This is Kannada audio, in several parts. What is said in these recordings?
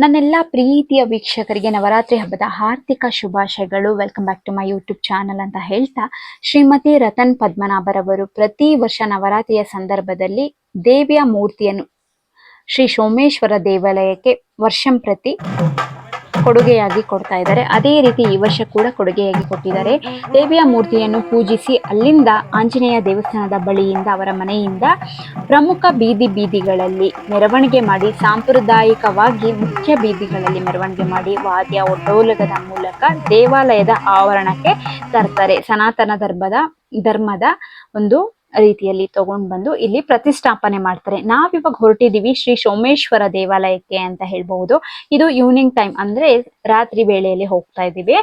ನನ್ನೆಲ್ಲ ಪ್ರೀತಿಯ ವೀಕ್ಷಕರಿಗೆ ನವರಾತ್ರಿ ಹಬ್ಬದ ಹಾರ್ದಿಕ ಶುಭಾಶಯಗಳು. Welcome back to my YouTube channel ಅಂತ ಹೇಳ್ತಾ, ಶ್ರೀಮತಿ ರತನ್ ಪದ್ಮನಾಭರವರು ಪ್ರತಿ ವರ್ಷ ನವರಾತ್ರಿಯ ಸಂದರ್ಭದಲ್ಲಿ ದೇವಿಯ ಮೂರ್ತಿಯನ್ನು ಶ್ರೀ ಸೋಮೇಶ್ವರ ದೇವಾಲಯಕ್ಕೆ ವರ್ಷಂ ಪ್ರತಿ ಕೊಡುಗೆಯಾಗಿ ಕೊಡ್ತಾ ಇದ್ದಾರೆ. ಅದೇ ರೀತಿ ಈ ವರ್ಷ ಕೂಡ ಕೊಡುಗೆಯಾಗಿ ಕೊಟ್ಟಿದ್ದಾರೆ. ದೇವಿಯ ಮೂರ್ತಿಯನ್ನು ಪೂಜಿಸಿ ಅಲ್ಲಿಂದ ಆಂಜನೇಯ ದೇವಸ್ಥಾನದ ಬಳಿಯಿಂದ ಅವರ ಮನೆಯಿಂದ ಪ್ರಮುಖ ಬೀದಿ ಬೀದಿಗಳಲ್ಲಿ ಮೆರವಣಿಗೆ ಮಾಡಿ, ಸಾಂಪ್ರದಾಯಿಕವಾಗಿ ಮುಖ್ಯ ಬೀದಿಗಳಲ್ಲಿ ಮೆರವಣಿಗೆ ಮಾಡಿ, ವಾದ್ಯ ಒಡ್ಡೋಲಗದ ಮೂಲಕ ದೇವಾಲಯದ ಆವರಣಕ್ಕೆ ತರ್ತಾರೆ. ಸನಾತನ ಧರ್ಮದ ಧರ್ಮದ ಒಂದು ರೀತಿಯಲ್ಲಿ ತಗೊಂಡ್ ಬಂದು ಇಲ್ಲಿ ಪ್ರತಿಷ್ಠಾಪನೆ ಮಾಡ್ತಾರೆ. ನಾವಿವಾಗ ಹೊರಟಿದೀವಿ ಶ್ರೀ ಸೋಮೇಶ್ವರ ದೇವಾಲಯಕ್ಕೆ ಅಂತ ಹೇಳ್ಬಹುದು. ಇದು ಈವ್ನಿಂಗ್ ಟೈಮ್ ಅಂದ್ರೆ ರಾತ್ರಿ ವೇಳೆಯಲ್ಲಿ ಹೋಗ್ತಾ ಇದೀವಿ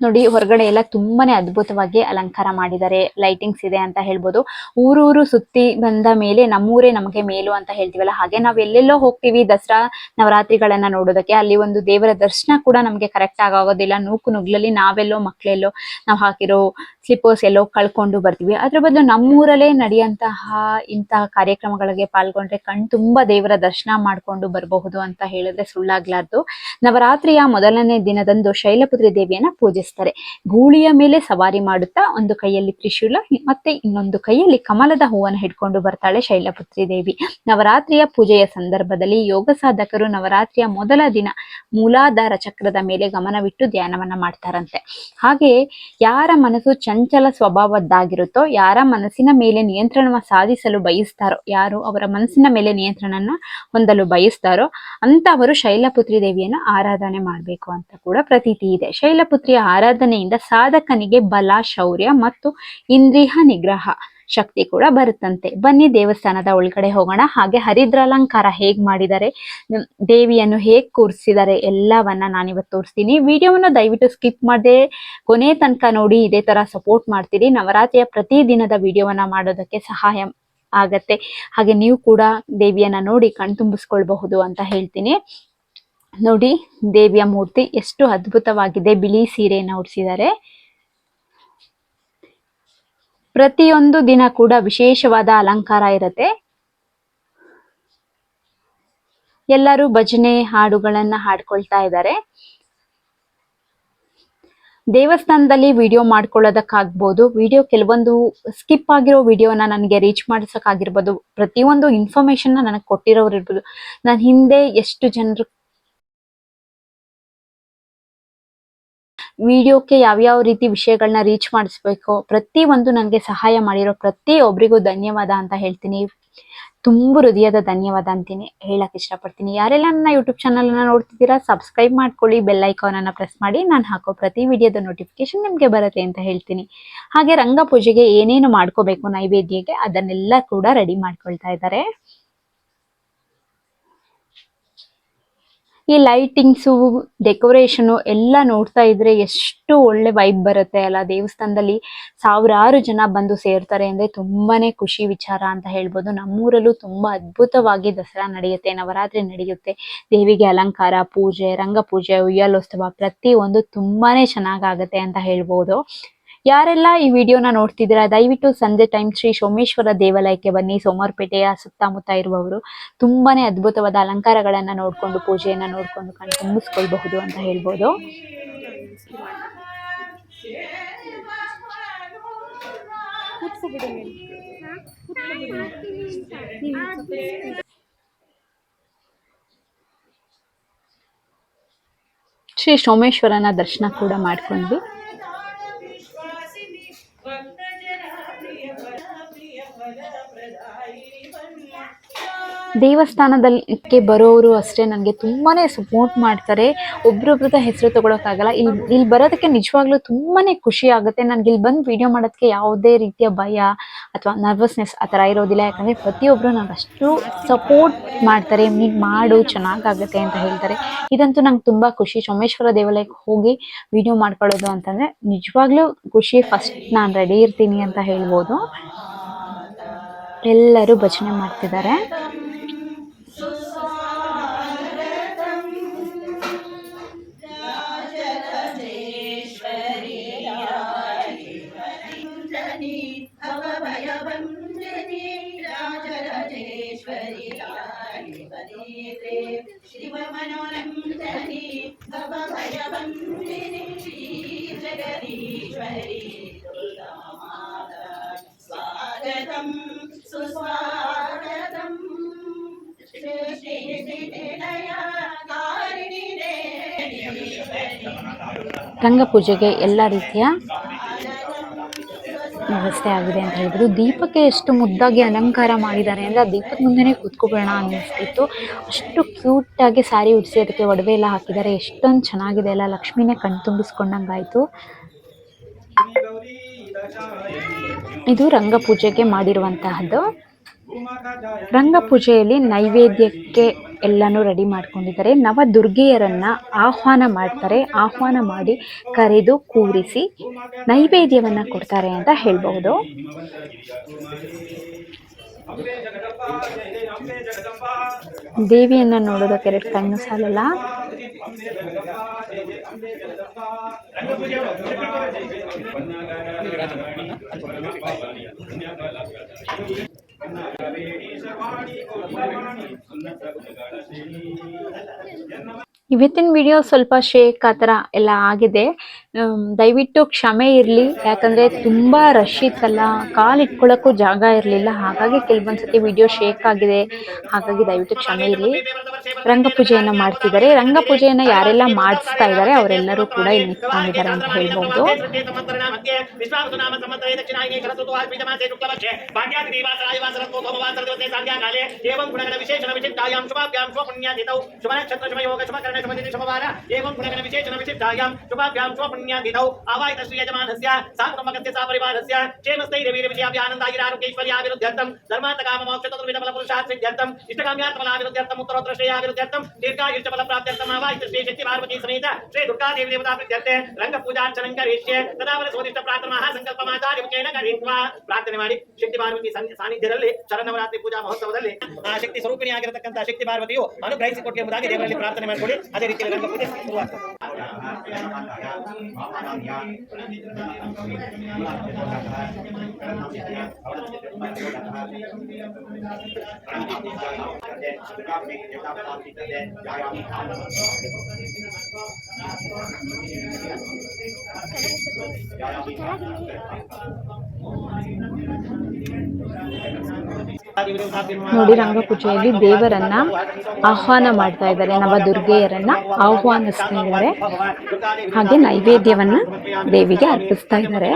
ನೋಡಿ, ಹೊರಗಡೆ ಎಲ್ಲ ತುಂಬಾನೇ ಅದ್ಭುತವಾಗಿ ಅಲಂಕಾರ ಮಾಡಿದ್ದಾರೆ. ಲೈಟಿಂಗ್ಸ್ ಇದೆ ಅಂತ ಹೇಳ್ಬೋದು. ಊರೂರು ಸುತ್ತಿ ಬಂದ ಮೇಲೆ ನಮ್ಮೂರೇ ನಮಗೆ ಮೇಲು ಅಂತ ಹೇಳ್ತೀವಲ್ಲ, ಹಾಗೆ ನಾವ್ ಎಲ್ಲೆಲ್ಲೋ ಹೋಗ್ತೀವಿ ದಸರಾ ನವರಾತ್ರಿಗಳನ್ನ ನೋಡೋದಕ್ಕೆ. ಅಲ್ಲಿ ಒಂದು ದೇವರ ದರ್ಶನ ಕೂಡ ನಮ್ಗೆ ಕರೆಕ್ಟ್ ಆಗೋದಿಲ್ಲ. ನೂಕು ನುಗ್ಲಲ್ಲಿ ನಾವೆಲ್ಲೋ ಮಕ್ಳೆಲ್ಲೋ ನಾವ್ ಹಾಕಿರೋ ಸ್ಲಿಪ್ಪರ್ಸ್ ಎಲ್ಲೋ ಕಳ್ಕೊಂಡು ಬರ್ತೀವಿ. ಅದ್ರ ಬದಲು ನಮ್ಮೂರಲ್ಲೇ ನಡೆಯುವಂತಹ ಇಂತಹ ಕಾರ್ಯಕ್ರಮಗಳಿಗೆ ಪಾಲ್ಗೊಂಡ್ರೆ ಕಣ್ ತುಂಬಾ ದೇವರ ದರ್ಶನ ಮಾಡ್ಕೊಂಡು ಬರಬಹುದು ಅಂತ ಹೇಳಿದ್ರೆ ಸುಳ್ಳಾಗ್ಲಾರ್ದು. ನವರಾತ್ರಿಯ ಮೊದಲನೇ ದಿನದಂದು ಶೈಲಪುತ್ರಿ ದೇವಿಯನ್ನ ಪೂಜಿಸ್ತಾರೆ. ಗೂಳಿಯ ಮೇಲೆ ಸವಾರಿ ಮಾಡುತ್ತಾ ಒಂದು ಕೈಯಲ್ಲಿ ತ್ರಿಶೂಲ, ಮತ್ತೆ ಇನ್ನೊಂದು ಕೈಯಲ್ಲಿ ಕಮಲದ ಹೂವನ್ನು ಹಿಡ್ಕೊಂಡು ಬರ್ತಾಳೆ ಶೈಲಪುತ್ರಿ ದೇವಿ. ನವರಾತ್ರಿಯ ಪೂಜೆಯ ಸಂದರ್ಭದಲ್ಲಿ ಯೋಗ ಸಾಧಕರು ನವರಾತ್ರಿಯ ಮೊದಲ ದಿನ ಮೂಲಾಧಾರ ಚಕ್ರದ ಮೇಲೆ ಗಮನವಿಟ್ಟು ಧ್ಯಾನವನ್ನ ಮಾಡ್ತಾರಂತೆ. ಹಾಗೆ ಯಾರ ಮನಸ್ಸು ಚಂಚಲ ಸ್ವಭಾವದ್ದಾಗಿರುತ್ತೋ, ಯಾರ ಮನಸ್ಸಿನ ಮೇಲೆ ನಿಯಂತ್ರಣವನ್ನು ಸಾಧಿಸಲು ಬಯಸ್ತಾರೋ, ಯಾರು ಅವರ ಮನಸ್ಸಿನ ಮೇಲೆ ನಿಯಂತ್ರಣನ ಹೊಂದಲು ಬಯಸ್ತಾರೋ, ಅಂತವರು ಶೈಲಪುತ್ರಿ ದೇವಿಯನ್ನು ಆರಾಧನೆ ಮಾಡಬೇಕು ಅಂತ ಕೂಡ ಪ್ರತೀತಿ ಇದೆ. ಶೈಲಪುತ್ರಿಯ ಆರಾಧನೆಯಿಂದ ಸಾಧಕನಿಗೆ ಬಲ, ಶೌರ್ಯ ಮತ್ತು ಇಂದ್ರಿಯ ನಿಗ್ರಹ ಶಕ್ತಿ ಕೂಡ ಬರುತ್ತಂತೆ. ಬನ್ನಿ ದೇವಸ್ಥಾನದ ಒಳಗಡೆ ಹೋಗೋಣ. ಹಾಗೆ ಹರಿದ್ರಾಲಂಕಾರ ಹೇಗ್ ಮಾಡಿದರೆ ದೇವಿಯನ್ನು ಹೇಗ್ ಕೂರಿಸಿದ್ದಾರೆ ಎಲ್ಲವನ್ನ ನಾನಿವತ್ತು ತೋರಿಸ್ತೀನಿ. ವಿಡಿಯೋವನ್ನು ದಯವಿಟ್ಟು ಸ್ಕಿಪ್ ಮಾಡದೆ ಕೊನೆ ತನಕ ನೋಡಿ, ಇದೇ ತರ ಸಪೋರ್ಟ್ ಮಾಡ್ತೀರಿ. ನವರಾತ್ರಿಯ ಪ್ರತಿ ದಿನದ ವಿಡಿಯೋವನ್ನ ಮಾಡೋದಕ್ಕೆ ಸಹಾಯ ಆಗತ್ತೆ. ಹಾಗೆ ನೀವು ಕೂಡ ದೇವಿಯನ್ನ ನೋಡಿ ಕಣ್ತುಂಬಿಸ್ಕೊಳ್ಬಹುದು ಅಂತ ಹೇಳ್ತೀನಿ. ನೋಡಿ, ದೇವಿಯ ಮೂರ್ತಿ ಎಷ್ಟು ಅದ್ಭುತವಾಗಿದೆ. ಬಿಳಿ ಸೀರೆಯನ್ನು ಉಡಿಸಿದ್ದಾರೆ. ಪ್ರತಿಯೊಂದು ದಿನ ಕೂಡ ವಿಶೇಷವಾದ ಅಲಂಕಾರ ಇರುತ್ತೆ. ಎಲ್ಲರೂ ಭಜನೆ, ಹಾಡುಗಳನ್ನ ಹಾಡ್ಕೊಳ್ತಾ ಇದ್ದಾರೆ. ದೇವಸ್ಥಾನದಲ್ಲಿ ವಿಡಿಯೋ ಮಾಡ್ಕೊಳ್ಳೋದಕ್ಕಾಗ್ಬೋದು. ವಿಡಿಯೋ ಕೆಲವೊಂದು ಸ್ಕಿಪ್ ಆಗಿರೋ ವಿಡಿಯೋನ ನನಗೆ ರೀಚ್ ಮಾಡಿಸೋಕ್ಕಾಗಿರ್ಬೋದು. ಪ್ರತಿಯೊಂದು ಇನ್ಫಾರ್ಮೇಶನ್ನ ನನಗೆ ಕೊಟ್ಟಿರೋರು ಇರ್ಬೋದು ನಾನು ಹಿಂದೆ ಎಷ್ಟು ಜನರು ವಿಡಿಯೋಕ್ಕೆ ಯಾವ್ಯಾವ ರೀತಿ ವಿಷಯಗಳನ್ನ ರೀಚ್ ಮಾಡಿಸ್ಬೇಕು, ಪ್ರತಿ ಒಂದು ನನಗೆ ಸಹಾಯ ಮಾಡಿರೋ ಪ್ರತಿ ಒಬ್ರಿಗೂ ಧನ್ಯವಾದ ಅಂತ ಹೇಳ್ತೀನಿ. ತುಂಬ ಹೃದಯದ ಧನ್ಯವಾದ ಅಂತೀನಿ. ಹೇಳಕ್ ಇಷ್ಟಪಡ್ತೀನಿ. ಯಾರೆಲ್ಲ ನನ್ನ ಯೂಟ್ಯೂಬ್ ಚಾನಲನ್ನು ನೋಡ್ತಿದ್ದೀರಾ ಸಬ್ಸ್ಕ್ರೈಬ್ ಮಾಡ್ಕೊಳ್ಳಿ ಬೆಲ್ ಐಕಾನನ್ನು ಪ್ರೆಸ್ ಮಾಡಿ, ನಾನು ಹಾಕೋ ಪ್ರತಿ ವಿಡಿಯೋದ ನೋಟಿಫಿಕೇಶನ್ ನಿಮಗೆ ಬರುತ್ತೆ ಅಂತ ಹೇಳ್ತೀನಿ. ಹಾಗೆ ರಂಗಪೂಜೆಗೆ ಏನೇನು ಮಾಡ್ಕೋಬೇಕು ನೈವೇದ್ಯಕ್ಕೆ, ಅದನ್ನೆಲ್ಲ ಕೂಡ ರೆಡಿ ಮಾಡ್ಕೊಳ್ತಾ ಇದ್ದಾರೆ. ಈ ಲೈಟಿಂಗ್ಸು ಡೆಕೋರೇಷನು ಎಲ್ಲ ನೋಡ್ತಾ ಇದ್ರೆ ಎಷ್ಟು ಒಳ್ಳೆ ವೈಬ್ ಬರುತ್ತೆ ಅಲ್ಲ. ದೇವಸ್ಥಾನದಲ್ಲಿ ಸಾವಿರಾರು ಜನ ಬಂದು ಸೇರ್ತಾರೆ ಅಂದ್ರೆ ತುಂಬಾನೇ ಖುಷಿ ವಿಚಾರ ಅಂತ ಹೇಳ್ಬೋದು. ನಮ್ಮೂರಲ್ಲೂ ತುಂಬಾ ಅದ್ಭುತವಾಗಿ ದಸರಾ ನಡೆಯುತ್ತೆ, ನವರಾತ್ರಿ ನಡೆಯುತ್ತೆ. ದೇವಿಗೆ ಅಲಂಕಾರ, ಪೂಜೆ, ರಂಗಪೂಜೆ, ಉಯ್ಯಾಲೋತ್ಸವ ಪ್ರತಿ ಒಂದು ತುಂಬಾನೇ ಚೆನ್ನಾಗಾಗತ್ತೆ ಅಂತ ಹೇಳ್ಬೋದು. ಯಾರೆಲ್ಲ ಈ ವಿಡಿಯೋನ ನೋಡ್ತಿದ್ದೀರಾ, ದಯವಿಟ್ಟು ಸಂಜೆ ಟೈಮ್ ಶ್ರೀ ಸೋಮೇಶ್ವರ ದೇವಾಲಯಕ್ಕೆ ಬನ್ನಿ. ಸೋಮವಾರಪೇಟೆಯ ಸುತ್ತಮುತ್ತ ಇರುವವರು ತುಂಬಾನೇ ಅದ್ಭುತವಾದ ಅಲಂಕಾರಗಳನ್ನ ನೋಡ್ಕೊಂಡು, ಪೂಜೆಯನ್ನ ನೋಡ್ಕೊಂಡು ಕಣ್ ತುಂಬಿಸ್ಕೊಳ್ಬಹುದು ಅಂತ ಹೇಳ್ಬೋದು. ಶ್ರೀ ಸೋಮೇಶ್ವರನ ದರ್ಶನ ಕೂಡ ಮಾಡ್ಕೊಂಡ್ವಿ ದೇವಸ್ಥಾನದಕ್ಕೆ ಬರೋರು ಅಷ್ಟೇ ನನಗೆ ತುಂಬಾ ಸಪೋರ್ಟ್ ಮಾಡ್ತಾರೆ. ಒಬ್ರೊಬ್ರದ ಹೆಸರು ತೊಗೊಳಕ್ಕಾಗಲ್ಲ. ಇಲ್ಲಿ ಇಲ್ಲಿ ಬರೋದಕ್ಕೆ ನಿಜವಾಗ್ಲೂ ತುಂಬಾ ಖುಷಿ ಆಗುತ್ತೆ. ನನಗೆ ಇಲ್ಲಿ ಬಂದು ವಿಡಿಯೋ ಮಾಡೋದಕ್ಕೆ ಯಾವುದೇ ರೀತಿಯ ಭಯ ಅಥವಾ ನರ್ವಸ್ನೆಸ್ ಆ ಥರ ಇರೋದಿಲ್ಲ. ಯಾಕಂದರೆ ಪ್ರತಿಯೊಬ್ಬರು ನಂಗೆ ಅಷ್ಟು ಸಪೋರ್ಟ್ ಮಾಡ್ತಾರೆ ನೀನು ಮಾಡು, ಚೆನ್ನಾಗಾಗುತ್ತೆ ಅಂತ ಹೇಳ್ತಾರೆ. ಇದಂತೂ ನಂಗೆ ತುಂಬ ಖುಷಿ. ಸೋಮೇಶ್ವರ ದೇವಾಲಯಕ್ಕೆ ಹೋಗಿ ವಿಡಿಯೋ ಮಾಡ್ಕೊಳ್ಳೋದು ಅಂತಂದರೆ ನಿಜವಾಗ್ಲೂ ಖುಷಿ. ಫಸ್ಟ್ ನಾನು ರೆಡಿ ಇರ್ತೀನಿ ಅಂತ ಹೇಳ್ಬೋದು. ಎಲ್ಲರೂ ಭಜನೆ ಮಾಡ್ತಿದ್ದಾರೆ. सुस्वागतम् सृष्टिस्थितिलया कारिणि देवी ರಂಗಪೂಜೆಗೆ ಎಲ್ಲ ರೀತಿಯ ವ್ಯವಸ್ಥೆ ಆಗಿದೆ ಅಂತ ಹೇಳ್ಬೋದು ದೀಪಕ್ಕೆ ಎಷ್ಟು ಮುದ್ದಾಗಿ ಅಲಂಕಾರ ಮಾಡಿದ್ದಾರೆ ಅಂದರೆ ಆ ದೀಪದ ಮುಂದೆನೇ ಕೂತ್ಕೊಬೇಡ ಅನ್ನಿಸ್ತಿತ್ತು ಅಷ್ಟು ಕ್ಯೂಟಾಗಿ ಸ್ಯಾರಿ ಉಡಿಸಿ ಅದಕ್ಕೆ ಒಡವೆ ಎಲ್ಲ ಹಾಕಿದ್ದಾರೆ ಎಷ್ಟೊಂದು ಚೆನ್ನಾಗಿದೆ ಎಲ್ಲ ಲಕ್ಷ್ಮಿನೇ ಕಣ್ತುಂಬಿಸ್ಕೊಂಡಂಗಾಯಿತು ಇದು ರಂಗಪೂಜೆಗೆ ಮಾಡಿರುವಂತಹದ್ದು. ರಂಗಪೂಜೆಯಲ್ಲಿ ನೈವೇದ್ಯಕ್ಕೆ ಎಲ್ಲನೂ ರೆಡಿ ಮಾಡ್ಕೊಂಡಿದ್ದಾರೆ. ನವ ದುರ್ಗೆಯರನ್ನ ಆಹ್ವಾನ ಮಾಡ್ತಾರೆ. ಆಹ್ವಾನ ಮಾಡಿ ಕರೆದು ಕೂರಿಸಿ ನೈವೇದ್ಯವನ್ನ ಕೊಡ್ತಾರೆ ಅಂತ ಹೇಳ್ಬಹುದು. ದೇವಿಯನ್ನ ನೋಡೋದಕ್ಕೆ ಎರಡು ಕಣ್ಣು ಸಾಲಲ್ಲ? ಇವತ್ತಿನ ವಿಡಿಯೋ ಸ್ವಲ್ಪ ಶೇಕ್ ಆ ಥರ ಎಲ್ಲ ಆಗಿದೆ. ದಯವಿಟ್ಟು ಕ್ಷಮೆ ಇರಲಿ. ಯಾಕಂದರೆ ತುಂಬ ರಶ್ ಇತ್ತಲ್ಲ. ಕಾಲು ಇಟ್ಕೊಳ್ಳೋಕ್ಕೂ ಜಾಗ ಇರಲಿಲ್ಲ. ಹಾಗಾಗಿ ಕೆಲವೊಂದು ಸತಿ ವಿಡಿಯೋ ಶೇಕ್ ಆಗಿದೆ. ಹಾಗಾಗಿ ದಯವಿಟ್ಟು ಕ್ಷಮೆ ಇರಲಿ. ರಂಗಪೂಜೆಯನ್ನು ಮಾಡ್ತಿದ್ದಾರೆ. ರಂಗಪೂಜೆಯನ್ನು ಯಾರೆಲ್ಲ ಮಾಡಿಸ್ತಾ ಇದ್ದಾರೆ ಅವರೆಲ್ಲರೂ ಕೂಡ ಇಲ್ಲಿ ನಿಂತ್ಕೊಂಡಿದ್ದಾರೆ ಅಂತ ಹೇಳ್ಬೋದು. ಶುಭ ನಕ್ಷತ್ರ ಶುಭಯೋಗ ಶುಭಕರಣ ಶುಭದಿನ ಶುಭವಾರ ಏವಂ ಗುಣಗಣ ವಿಶೇಷಣ ವಿಶಿಷ್ಟಾಯಾಂ ಶುಭಾಭ್ಯಾಂ ಶುಭಪುಣ್ಯಾದಿತೌ ಆವಾಹಿತ ಶ್ರೀ ಯಜಮಾನಸ್ಯ ಸಾ ಕುಟುಂಬಕಸ್ಯ ಸಾ ಪರಿವಾರಸ್ಯ ಕ್ಷೇಮಸ್ಥೈರ್ಯವೀರ ವಿಜಯಾಭಿ ಆನಂದಾಗಿರಾರೋಗ್ಯೈಶ್ವರ್ಯಾಭಿವೃದ್ಧ್ಯರ್ಥಂ ಧರ್ಮಾಂತ ಕಾಮ ಮೋಕ್ಷ ಚತುರ್ವಿಧ ಫಲ ಪುರುಷಾರ್ಥ ಸಿದ್ಧ್ಯರ್ಥಂ ಇಷ್ಟಕಾಮ್ಯಾರ್ಥ ಫಲಾಭಿವೃದ್ಧ್ಯರ್ಥಂ ಉತ್ತರೋತ್ತರ ಶ್ರೇಯಾಭಿವೃದ್ಧ್ಯರ್ಥಂ ದೀರ್ಘಾಯುಷ್ಯ ಫಲ ಪ್ರಾಪ್ತ್ಯರ್ಥಂ ಆವಾಹಿತ ಶ್ರೀ ಶಕ್ತಿ ಪಾರ್ವತಿ ಸಮೇತ ಶ್ರೀ ದುರ್ಗಾ ದೇವಿ ದೇವತಾ ಪ್ರೀತ್ಯರ್ಥೆ ರಂಗ ಪೂಜಾರ್ಚನಂ ಕರಿಷ್ಯೆ ತದಾವರ ಸೋದಿಷ್ಟ ಪ್ರಾರ್ಥನಾ ಮಹಾಸಂಕಲ್ಪಮಾಚಾರ್ಯ ಮುಖೇನ ಕರಿತ್ವಾ ಪ್ರಾರ್ಥನೆ ಮಾಡಿ ಶಕ್ತಿ ಪಾರ್ವತಿ ಸನ್ನಿ- ಸಾನ್ನಿಧ್ಯದಲ್ಲಿ ಶರನ್ನವರಾತ್ರಿ ಪೂಜಾ ಮಹೋತ್ಸವದಲ್ಲಿ ಆ ಶಕ್ತಿ ಸ್ವರೂಪಿಣಿಯಾಗಿರತಕ್ಕಂಥ ಶಕ್ತಿ ಪಾರ್ವತಿಯು ಅನುಗ್ರಹಿಸಿಕೊಟ್ಟು ಎಂಬುದಾಗಿ ದೇವರಲ್ಲಿ ಪ್ರಾರ್ಥನೆ ಮಾಡಿಕೊಡಿ ಅದೇ ರೀತಿಯಲ್ಲಿ ರಂಗ ಪೂಜೆ ಶುರುವಾಗ್ತದೆ ನೋಡಿ ರಂಗಪೂಜೆಯಲ್ಲಿ ದೇವರನ್ನ ಆಹ್ವಾನ ಮಾಡ್ತಾ ಇದ್ದಾರೆ ನವದುರ್ಗೆಯರನ್ನ ಆಹ್ವಾನಿಸ್ತಾ ಇದ್ದಾರೆ ಹಾಗೆ ನೈವೇದ್ಯವನ್ನ ದೇವಿಗೆ ಅರ್ಪಿಸ್ತಾ ಇದ್ದಾರೆ.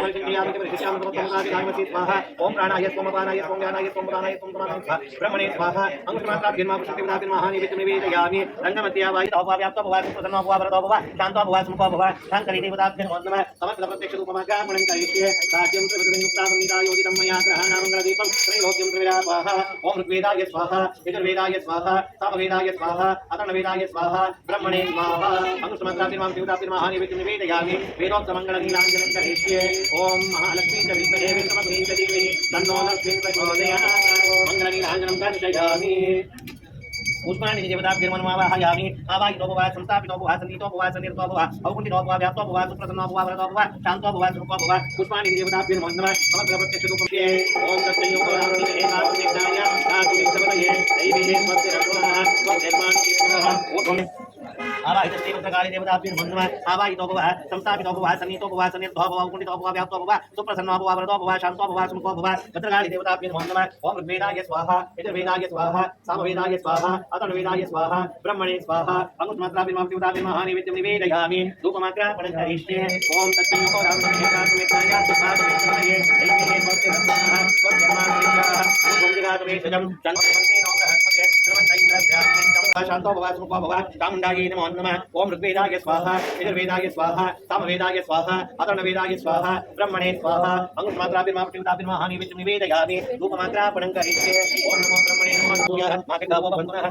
ಓಂ ओम ऋग्वेदाय स्वाहा, यजुर्वेदाय स्वाहा, सामवेदाय स्वाहा, अतर्णवेदाय स्वाहा, ब्रह्मणे स्वाहा अनुष्मद्रातिमां शिवदातिमाः नैवेद्यं निवेदयामि वेदोक्तमङ्गलगीताञ्जलिं दहिष्ये ॐ महालक्ष्मी च विद्महे विष्णुमतीं च धीमहि तन्नो लक्ष्मीं प्रचोदयात् मङ्गलगीताञ्जलिं दर्शयामि। पुष्पाणि देवता गिरमनवाह यामि आवाहि नो भवा संस्थापि नो भवा संदीतो भवा सनिर्तो भवा औकुंति नो भवा व्याप्तो भवा सुप्रसन्नो भवा वरतो भवा शांतो भवा सुखो भवा पुष्पाणि देवता गिरमनवाह मम प्रत्यक्ष रूपं ये ओम तत्सयो भवामि एकात्मिकदाय साधु देवतये दैवे मत्ते रघुनाथ मत्ते मान ओम आवाहितस्ते मंत्रकाले देवता अपीर बंधुवान आवाहितो भव संस्थापितो भव सन्नीतो भव सन्निधो भव कुंडितो भव व्याप्तो भव सुप्रसन्नो भव वरदो भव शांतो भव सुमुखो भव मंत्रकाले देवता अपीर बंधुवान ओम ऋग्वेदाय स्वाहा यजुर्वेदाय स्वाहा सामवेदाय स्वाहा अथर्ववेदाय स्वाहा ब्रह्मणे स्वाहा अंगुष्मात्राभिर्मा देवताभिर्मा नैवेद्यं निवेदयामि धूपमात्रा पणधरिष्ये ओम तत्सन्निधो रामकृष्णाय स्वाहा सर्वं जगातुमेशजं चन्द्रमन्ते नौकः शांतो भवान् सुखो भवान् चामुण्डायै नमो नमः ॐ ऋग्वेदाय स्वाहा यजुर्वेदाय स्वाहा सामवेदाय स्वाहा अतर्णवेदाय स्वाहा ब्रह्मणे स्वाहा अङ्गुष्मात्राभिर्मापिताभिर्महानि विष्णु निवेदयामि रूपमात्रा पुनङ्करिष्ये ॐ नमो ब्रह्मणे नमो भूयः माकटावो भवन्तः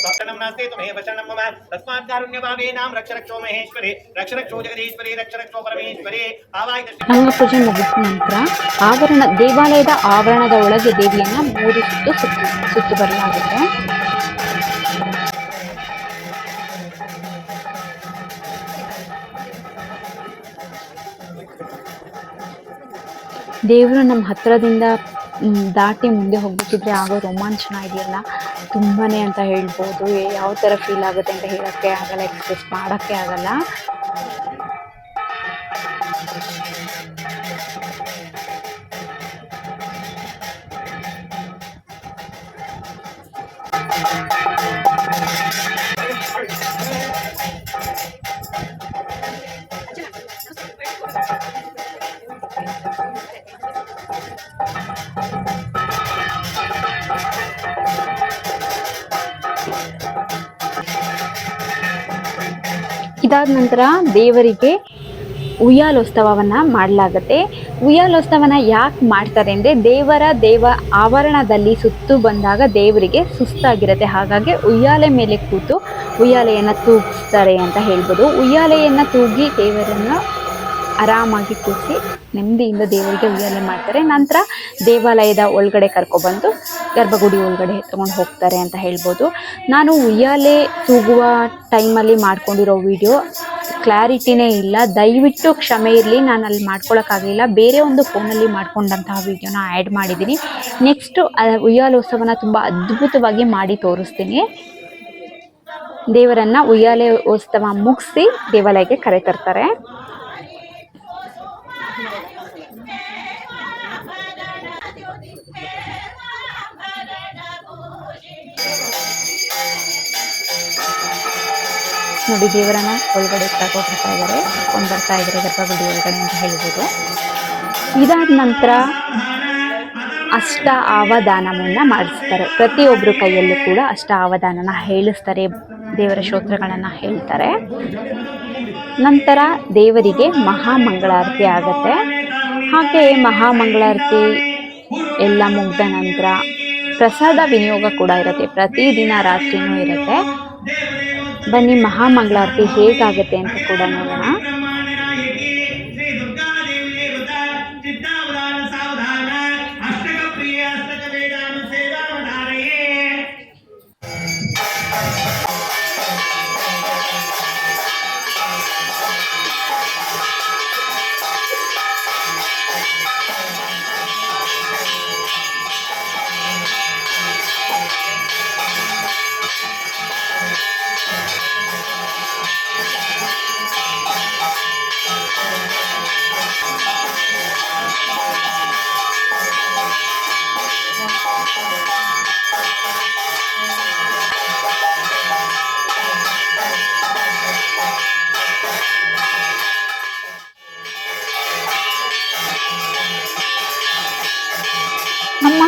शरणं नास्ति त्वमेव शरणं मम तस्मात् कारुण्यभावे नाम रक्ष रक्षो महेश्वरी रक्ष रक्षो जगदीश्वरी रक्ष रक्षो परमेश्वरी आवाहित ರಂಗಪೂಜೆ ಮುಗಿದ ನಂತರ ಆವರಣ ದೇವಾಲಯದ ಆವರಣದ ಒಳಗೆ ದೇವಿಯನ್ನ ಮೂರು ಸುತ್ತು ಸುತ್ತು ಸುತ್ತು ಬರಲಾಗುತ್ತೆ ದೇವರು ನಮ್ಮ ಹತ್ರದಿಂದ ಮ್, ದಾಟಿ ಮುಂದೆ ಹೋಗ್ಬೇಕಿದ್ರೆ ಆಗೋ ರೋಮಾಂಚನ ಇದೆಯಲ್ಲ, ತುಂಬಾನೇ ಅಂತ ಹೇಳ್ಬೋದು. ಯಾವ ಥರ ಫೀಲ್ ಆಗುತ್ತೆ ಅಂತ ಹೇಳೋಕ್ಕೆ ಆಗಲ್ಲ ಎಕ್ಸ್ಪ್ರೆಸ್ ಮಾಡೋಕ್ಕೆ ಆಗಲ್ಲ. ಇದಾದ ನಂತರ ದೇವರಿಗೆ ಉಯ್ಯಾಲೋತ್ಸವವನ್ನು ಮಾಡಲಾಗುತ್ತೆ. ಉಯ್ಯಾಲೋತ್ಸವನ ಯಾಕೆ ಮಾಡ್ತಾರೆ ಅಂದರೆ ದೇವರ ದೇವ ಆವರಣದಲ್ಲಿ ಸುತ್ತು ಬಂದಾಗ ದೇವರಿಗೆ ಸುಸ್ತಾಗಿರುತ್ತೆ. ಹಾಗಾಗಿ ಉಯ್ಯಾಲೆ ಮೇಲೆ ಕೂತು ಉಯ್ಯಾಲೆಯನ್ನು ತೂಗಿಸ್ತಾರೆ ಅಂತ ಹೇಳ್ಬೋದು. ಉಯ್ಯಾಲೆಯನ್ನು ತೂಗಿ ದೇವರನ್ನು ಆರಾಮಾಗಿ ಕೂರಿಸಿ ನೆಮ್ಮದಿಯಿಂದ ದೇವರಿಗೆ ಉಯ್ಯಾಲೆ ಮಾಡ್ತಾರೆ. ನಂತರ ದೇವಾಲಯದ ಒಳಗಡೆ ಕರ್ಕೊಬಂದು ಗರ್ಭಗುಡಿ ಒಳಗಡೆ ತೊಗೊಂಡು ಹೋಗ್ತಾರೆ ಅಂತ ಹೇಳ್ಬೋದು. ನಾನು ಉಯ್ಯಾಲೆ ತೂಗುವ ಟೈಮಲ್ಲಿ ಮಾಡ್ಕೊಂಡಿರೋ ವಿಡಿಯೋ ಕ್ಲಾರಿಟಿನೇ ಇಲ್ಲ. ದಯವಿಟ್ಟು ಕ್ಷಮೆ ಇರಲಿ ನಾನು ಅಲ್ಲಿ ಮಾಡ್ಕೊಳ್ಳೋಕ್ಕಾಗಲಿಲ್ಲ ಬೇರೆ ಒಂದು ಫೋನಲ್ಲಿ ಮಾಡ್ಕೊಂಡಂತಹ ವಿಡಿಯೋನ ಆ್ಯಡ್ ಮಾಡಿದ್ದೀನಿ. ನೆಕ್ಸ್ಟು ಉಯ್ಯಾಲೋತ್ಸವನ ತುಂಬ ಅದ್ಭುತವಾಗಿ ಮಾಡಿ ತೋರಿಸ್ತೀನಿ. ದೇವರನ್ನು ಉಯ್ಯಾಲೆ ಉತ್ಸವ ಮುಗಿಸಿ ದೇವಾಲಯಕ್ಕೆ ಕರೆತರ್ತಾರೆ. ನೋಡಿ ದೇವರನ್ನ ಒಳಗಡೆ ತಗೊಂಡ್ಬರ್ತಾ ಬರ್ತಾ ಇದ್ದಾರೆ ಕರ್ಕೊಂಡು ಬರ್ತಾ ಇದ್ದಾರೆ ಗರ್ಭಗುಡಿ ಒಳಗಡೆ ಅಂತ ಹೇಳ್ಬೋದು. ಇದಾದ ನಂತರ ಅಷ್ಟ ಅವಧಾನವನ್ನ ಮಾಡಿಸ್ತಾರೆ. ಪ್ರತಿಯೊಬ್ಬರು ಕೈಯಲ್ಲೂ ಕೂಡ ಅಷ್ಟ ಅವಧಾನನ ಹೇಳಿಸ್ತಾರೆ, ದೇವರ ಶ್ರೋತ್ರಗಳನ್ನ ಹೇಳ್ತಾರೆ. ನಂತರ ದೇವರಿಗೆ ಮಹಾಮಂಗಳಾರತಿ ಆಗುತ್ತೆ. ಹಾಗೆ ಮಹಾಮಂಗಳಾರತಿ ಎಲ್ಲ ಮುಗ್ದ ನಂತರ ಪ್ರಸಾದ ವಿನಿಯೋಗ ಕೂಡ ಇರುತ್ತೆ. ಪ್ರತಿದಿನ ರಾತ್ರಿನೂ ಇರುತ್ತೆ. ಬನ್ನಿ ಮಹಾಮಂಗಳಾರತಿ ಹೇಗಾಗುತ್ತೆ ಅಂತ ಕೂಡ ನೋಡೋಣ.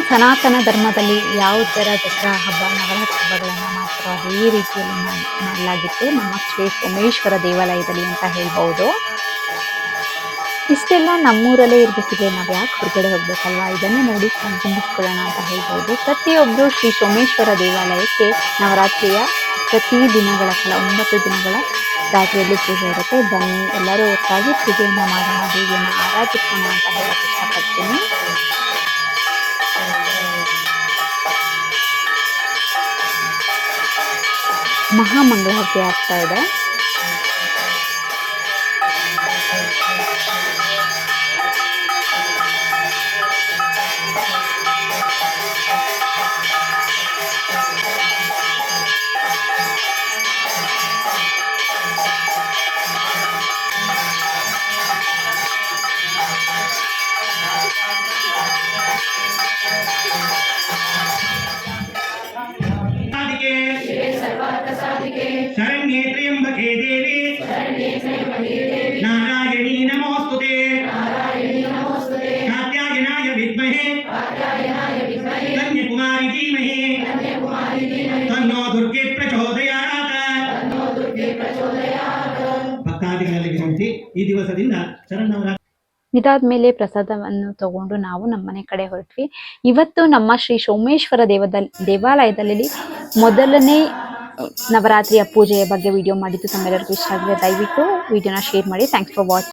ಸನಾತನ ಧರ್ಮದಲ್ಲಿ ಯಾವ ಥರ ದಸರಾ ಹಬ್ಬ, ನವರಾತ್ರಿ ಹಬ್ಬಗಳನ್ನು ಮಾತ್ರ ಅದೇ ರೀತಿಯಲ್ಲಿ ಮಾಡಲಾಗಿತ್ತು. ನಮ್ಮ ಶ್ರೀ ಸೋಮೇಶ್ವರ ದೇವಾಲಯದಲ್ಲಿ ಅಂತ ಹೇಳ್ಬೋದು. ಇಷ್ಟೆಲ್ಲ ನಮ್ಮೂರಲ್ಲೇ ಇರಬೇಕಿದೆ ನಾವು ಯಾಕೆ ಹೊರಗಡೆ ಹೋಗ್ಬೇಕಲ್ವಾ? ಇದನ್ನೇ ನೋಡಿ ಕಣ್ತುಂಬಿಸ್ಕೊಳ್ಳೋಣ ಅಂತ ಹೇಳ್ಬೋದು. ಪ್ರತಿಯೊಬ್ಬರು ಶ್ರೀ ಸೋಮೇಶ್ವರ ದೇವಾಲಯಕ್ಕೆ ನವರಾತ್ರಿಯ ಪ್ರತಿ ದಿನಗಳ ಕಾಲ ಒಂಬತ್ತು ದಿನಗಳ ರಾತ್ರಿಯಲ್ಲಿ ಪೂಜೆ ಇರುತ್ತೆ. ಬನ್ನಿ, ಎಲ್ಲರೂ ಒಟ್ಟಾಗಿ ಪೂಜೆಯನ್ನು ಮಾಡೋಣ, ದೇವಿಯನ್ನು ಆರಾಧಿಸೋಣ ಅಂತ ಹೇಳಕ್ಕೆ ಇಷ್ಟಪಡ್ತೀನಿ. ಮಹಾಮಂಗಳಾರತಿ ಆಗ್ತಾ ಇದೆ. ಈ ಶರಣವರ ಇದಾದ್ಮೇಲೆ ಪ್ರಸಾದವನ್ನು ತಗೊಂಡು ನಾವು ನಮ್ಮ ಮನೆ ಕಡೆ ಹೊರಟ್ವಿ. ಇವತ್ತು ನಮ್ಮ ಶ್ರೀ ಸೋಮೇಶ್ವರ ದೇವದ ದೇವಾಲಯದಲ್ಲಿ ಮೊದಲನೇ ನವರಾತ್ರಿಯ ಪೂಜೆಯ ಬಗ್ಗೆ ವಿಡಿಯೋ ಮಾಡಿದ್ದು ತಮ್ಮೆಲ್ಲರಿಗೂ ಇಷ್ಟ ಆಗಿದೆ. ದಯವಿಟ್ಟು ವಿಡಿಯೋನ ಶೇರ್ ಮಾಡಿ. Thanks for watch